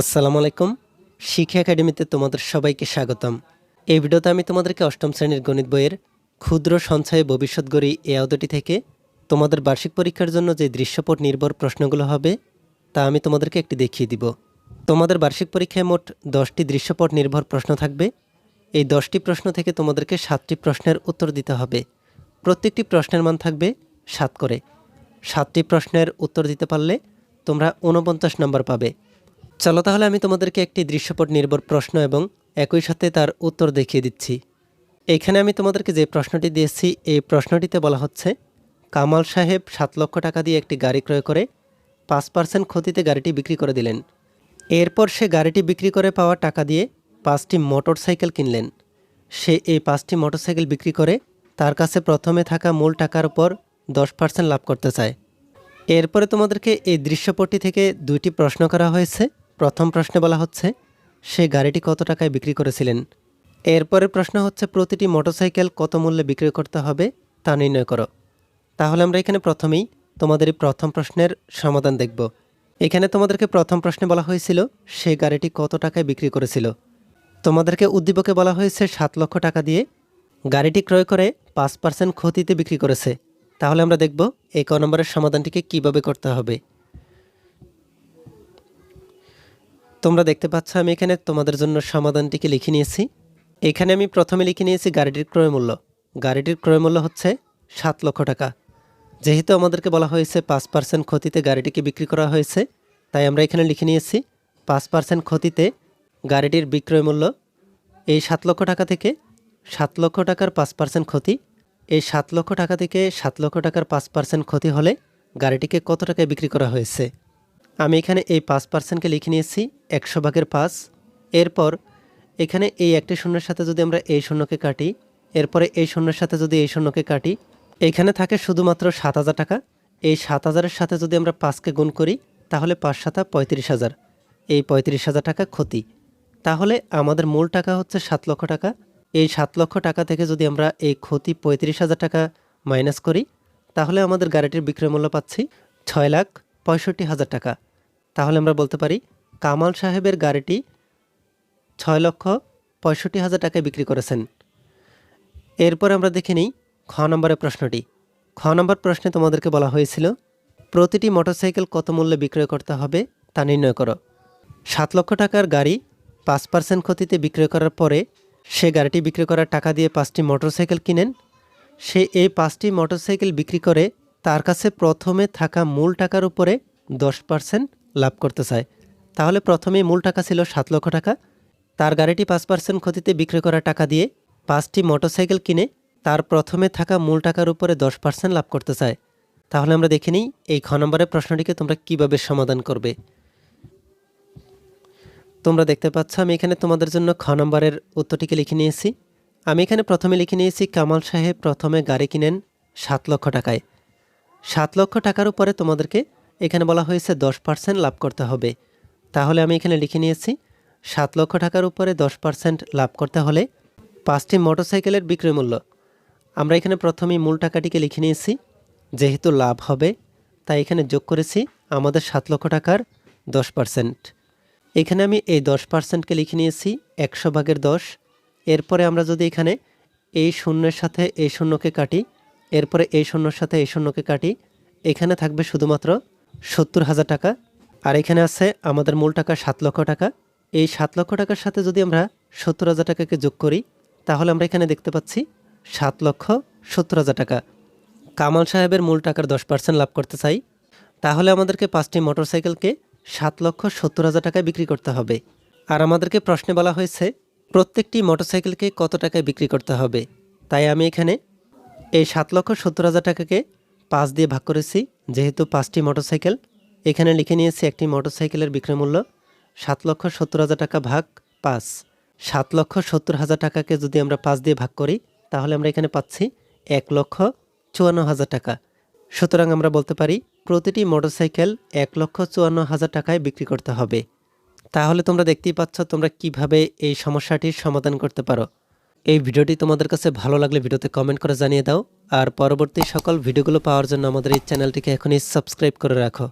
আসসালামু আলাইকুম। শিক্ষা একাডেমিতে তোমাদের সবাইকে স্বাগতম। এই ভিডিওতে আমি তোমাদেরকে অষ্টম শ্রেণির গণিত বইয়ের ক্ষুদ্র সঞ্চয়ে ভবিষ্যৎ গড়ি এ আওদটি থেকে তোমাদের বার্ষিক পরীক্ষার জন্য যে দৃশ্যপট নির্ভর প্রশ্নগুলো হবে, তা আমি তোমাদেরকে একটি দেখিয়ে দিব। তোমাদের বার্ষিক পরীক্ষায় মোট দশটি দৃশ্যপট নির্ভর প্রশ্ন থাকবে। এই দশটি প্রশ্ন থেকে তোমাদেরকে সাতটি প্রশ্নের উত্তর দিতে হবে। প্রত্যেকটি প্রশ্নের মান থাকবে সাত করে। সাতটি প্রশ্নের উত্তর দিতে পারলে তোমরা উনপঞ্চাশ নম্বর পাবে। চলো তাহলে আমি তোমাদেরকে একটি দৃশ্যপট নির্ভর প্রশ্ন এবং একই সাথে তার উত্তর দেখিয়ে দিচ্ছি। এখানে আমি তোমাদেরকে যে প্রশ্নটি দিয়েছি, এই প্রশ্নটিতে বলা হচ্ছে, কামাল সাহেব সাত লক্ষ টাকা দিয়ে একটি গাড়ি ক্রয় করে পাঁচ পার্সেন্ট ক্ষতিতে গাড়িটি বিক্রি করে দিলেন। এরপর সে গাড়িটি বিক্রি করে পাওয়া টাকা দিয়ে পাঁচটি মোটর সাইকেল কিনলেন। সে এই পাঁচটি মোটরসাইকেল বিক্রি করে তার কাছে প্রথমে থাকা মূল টাকার উপর দশ পার্সেন্ট লাভ করতে চায়। এরপরে তোমাদেরকে এই দৃশ্যপটটি থেকে দুইটি প্রশ্ন করা হয়েছে। প্রথম প্রশ্নে বলা হচ্ছে, সে গাড়িটি কত টাকায় বিক্রি করেছিলেন? এরপরের প্রশ্ন হচ্ছে, প্রতিটি মোটরসাইকেল কত মূল্যে বিক্রি করতে হবে তা নির্ণয় করো। তাহলে আমরা এখানে প্রথমেই তোমাদের এই প্রথম প্রশ্নের সমাধান দেখব। এখানে তোমাদেরকে প্রথম প্রশ্নে বলা হয়েছিল, সে গাড়িটি কত টাকায় বিক্রি করেছিল? তোমাদেরকে উদ্দীপকে বলা হয়েছে, সাত লক্ষ টাকা দিয়ে। গাড়িটি ক্রয় করে পাঁচ পার্সেন্ট ক্ষতিতে বিক্রি করেছে। তাহলে আমরা দেখব, এই ক নম্বরের সমাধানটিকে কীভাবে করতে হবে। তোমরা দেখতে পাচ্ছ আমি এখানে তোমাদের জন্য সমাধানটিকে লিখে নিয়েছি। এখানে আমি প্রথমে লিখে নিয়েছি গাড়িটির ক্রয় মূল্য। গাড়িটির ক্রয় মূল্য হচ্ছে সাত লক্ষ টাকা। যেহেতু আমাদেরকে বলা হয়েছে পাঁচ পার্সেন্ট ক্ষতিতে গাড়িটিকে বিক্রি করা হয়েছে, তাই আমরা এখানে লিখে নিয়েছি পাঁচ পার্সেন্ট ক্ষতিতে গাড়িটির বিক্রয় মূল্য। এই সাত লক্ষ টাকা থেকে সাত লক্ষ টাকার পাঁচ পার্সেন্ট ক্ষতি, এই সাত লক্ষ টাকা থেকে সাত লক্ষ টাকার পাঁচ পার্সেন্ট ক্ষতি হলে গাড়িটিকে কত টাকায় বিক্রি করা হয়েছে? আমি এখানে এই পাঁচ পার্সেন্টকে লিখে নিয়েছি, একশো ভাগের পাঁচ। এরপর এখানে এই একটি শূন্যের সাথে যদি আমরা এই শূন্যকে কাটি, এরপরে এই শূন্যের সাথে যদি এই শূন্যকে কাটি, এখানে থাকে শুধুমাত্র সাত হাজার টাকা। এই সাত হাজারের সাথে যদি আমরা পাঁচকে গুণ করি, তাহলে পাঁচ সাতা পঁয়ত্রিশ হাজার। এই পঁয়ত্রিশ হাজার টাকা ক্ষতি। তাহলে আমাদের মূল টাকা হচ্ছে সাত লক্ষ টাকা। এই সাত লক্ষ টাকা থেকে যদি আমরা এই ক্ষতি পঁয়ত্রিশ হাজার টাকা মাইনাস করি, তাহলে আমাদের গাড়িটির বিক্রয় মূল্য পাচ্ছি ছয় লাখ পঁয়ষট্টি হাজার টাকা। তাহলে আমরা বলতে পারি কামাল সাহেবের গাড়িটি ছয় লক্ষ পঁয়ষট্টি হাজার টাকায় বিক্রি করেছেন। এরপর আমরা দেখে নিই খ নম্বরের প্রশ্নটি। খ নম্বর প্রশ্নে তোমাদেরকে বলা হয়েছিল, প্রতিটি মোটরসাইকেল কত মূল্যে বিক্রয় করতে হবে তা নির্ণয় করো। সাত লক্ষ টাকার গাড়ি পাঁচ পার্সেন্ট ক্ষতিতে বিক্রয় করার পরে সে গাড়িটি বিক্রি করার টাকা দিয়ে পাঁচটি মোটরসাইকেল কিনেন। সে এই পাঁচটি মোটরসাইকেল বিক্রি করে তার কাছে প্রথমে থাকা মূল টাকার উপরে দশ পার্সেন্ট লাভ করতে চায়। তাহলে প্রথমে মূল টাকা ছিল সাত লক্ষ টাকা। তার গাড়িটি পাঁচ পার্সেন্ট ক্ষতিতে বিক্রি করা টাকা দিয়ে পাঁচটি মোটরসাইকেল কিনে তার প্রথমে থাকা মূল টাকার উপরে দশ পার্সেন্ট লাভ করতে চায়। তাহলে আমরা দেখে নিই এই খ নম্বরের প্রশ্নটিকে তোমরা কীভাবে সমাধান করবে। তোমরা দেখতে পাচ্ছ আমি এখানে তোমাদের জন্য খ নম্বরের উত্তরটিকে লিখে নিয়েছি। আমি এখানে প্রথমে লিখে নিয়েছি, কামাল সাহেব প্রথমে গাড়ি কিনেন সাত লক্ষ টাকায়। সাত লক্ষ টাকার উপরে তোমাদেরকে এখানে বলা হয়েছে দশ পার্সেন্ট লাভ করতে হবে। তাহলে আমি এখানে লিখে নিয়েছি, সাত লক্ষ টাকার উপরে দশ পার্সেন্ট লাভ করতে হলে পাঁচটি মোটরসাইকেলের বিক্রয় মূল্য। আমরা এখানে প্রথমেই মূল টাকাটিকে লিখে নিয়েছি, যেহেতু লাভ হবে, তাই এখানে যোগ করেছি আমাদের সাত লক্ষ টাকার দশ পার্সেন্ট এখানে আমি এই দশ পার্সেন্টকে লিখে নিয়েছি, একশো ভাগের দশ। এরপরে আমরা যদি এখানে এই শূন্যের সাথে এই শূন্যকে কাটি, এরপরে এই শূন্যর সাথে এই শূন্যকে কাটি, এখানে থাকবে শুধুমাত্র সত্তর হাজার টাকা, আর এখানে আছে আমাদের মূল টাকা সাত লক্ষ টাকা। এই সাত লক্ষ টাকার সাথে যদি আমরা সত্তর হাজার টাকাকে যোগ করি, তাহলে আমরা এখানে দেখতে পাচ্ছি সাত লক্ষ সত্তর হাজার টাকা। কামাল সাহেবের মূল টাকার দশ পার্সেন্ট লাভ করতে চাই, তাহলে আমাদেরকে পাঁচটি মোটরসাইকেলকে সাত লক্ষ সত্তর হাজার টাকায় বিক্রি করতে হবে। আর আমাদেরকে প্রশ্নে বলা হয়েছে, প্রত্যেকটি মোটরসাইকেলকে কত টাকায় বিক্রি করতে হবে? তাই আমি এখানে এই সাত লক্ষ সত্তর হাজার টাকাকে পাঁচ দিয়ে ভাগ করেছি, যেহেতু পাঁচটি মোটরসাইকেল। এখানে লিখে নিয়েছি একটি মোটরসাইকেলের বিক্রয় মূল্য সাত লক্ষ সত্তর হাজার টাকা ভাগ পাঁচ। সাত লক্ষ সত্তর হাজার টাকাকে যদি আমরা পাঁচ দিয়ে ভাগ করি, তাহলে আমরা এখানে পাচ্ছি এক লক্ষ চুয়ান্ন হাজার টাকা। সুতরাং আমরা বলতে পারি, প্রতিটি মোটরসাইকেল এক লক্ষ চুয়ান্ন হাজার টাকায় বিক্রি করতে হবে। তাহলে তোমরা দেখতেই পাচ্ছ তোমরা কীভাবে এই সমস্যাটির সমাধান করতে পারো। এই ভিডিওটি তোমাদের কাছে ভালো লাগলে ভিডিওতে কমেন্ট করে জানিয়ে দাও। আর পরবর্তী সকল ভিডিওগুলো পাওয়ার জন্য আমাদের এই চ্যানেলটিকে এখনই সাবস্ক্রাইব করে রাখো।